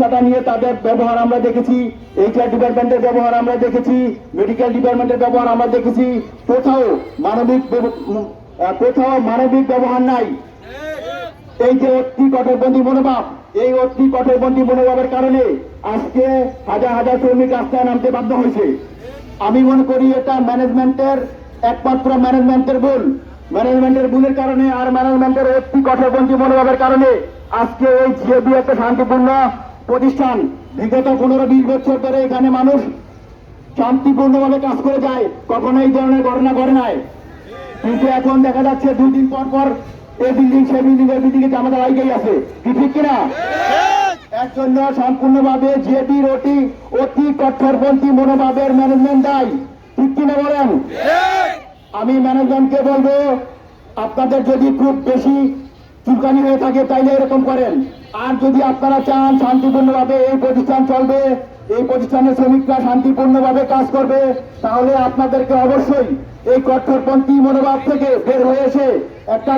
চাঁদা নিয়ে তাদের ব্যবহার আমরা দেখেছি এইচআর ডিপার্টমেন্টের ব্যবহার আমরা দেখেছি মেডিকেল ডিপার্টমেন্টের ব্যবহার আমরা দেখেছি। কোথাও মানবিক কোথাও মানবিক ব্যবহার নাই। এই যে অতি কঠোরবন্দি মনোভাব, এই অতি কঠোরবন্দি মনোভাবের কারণে আজকে হাজার হাজার শ্রমিক রাস্তায় নামতে বাধ্য হয়েছে। আমি মনে করি এটা ম্যানেজমেন্টের একমাত্র ম্যানেজমেন্টের ভুল। ম্যানেজমেন্টের ভুলের কারণে আর ম্যানেজমেন্টের অতি কঠোরবন্দি মনোভাবের কারণে আজকে এই জিএবি একটা শান্তিপূর্ণ প্রতিষ্ঠান বিগত পনেরো বিশ বছর ধরে এখানে মানুষ শান্তিপূর্ণভাবে কাজ করে যায়। কখনো এই ধরনের ঘটনা ঘটে নাই। কিন্তু এখন দেখা যাচ্ছে দুই দিন পর পর এই বিল্ডিং সেই বিল্ডিং এর বিল্ডিং এ জামাতা লাগাই আছে কি ঠিক কিনা? এর জন্য সম্পূর্ণভাবে জেপি রটি অতি কঠোরপন্থী মনোভাবের ম্যানেজমেন্ট দায়। ঠিক কিনা বলেন? আমি ম্যানেজমেন্টকে বলব আপনাদের যদি খুব বেশি চুলকানি হয়ে থাকে, তাইলে এরকম করেন। আর যদি আপনারা চান শান্তিপূর্ণ ভাবে এই প্রতিষ্ঠান চলবে, এই প্রতিষ্ঠানের শ্রমিকরা শান্তিপূর্ণ ভাবে কাজ করবে, তাহলে আপনাদেরকে অবশ্যই এই কঠোরপন্থী মনোভাব থেকে বের হয়ে এসে একটা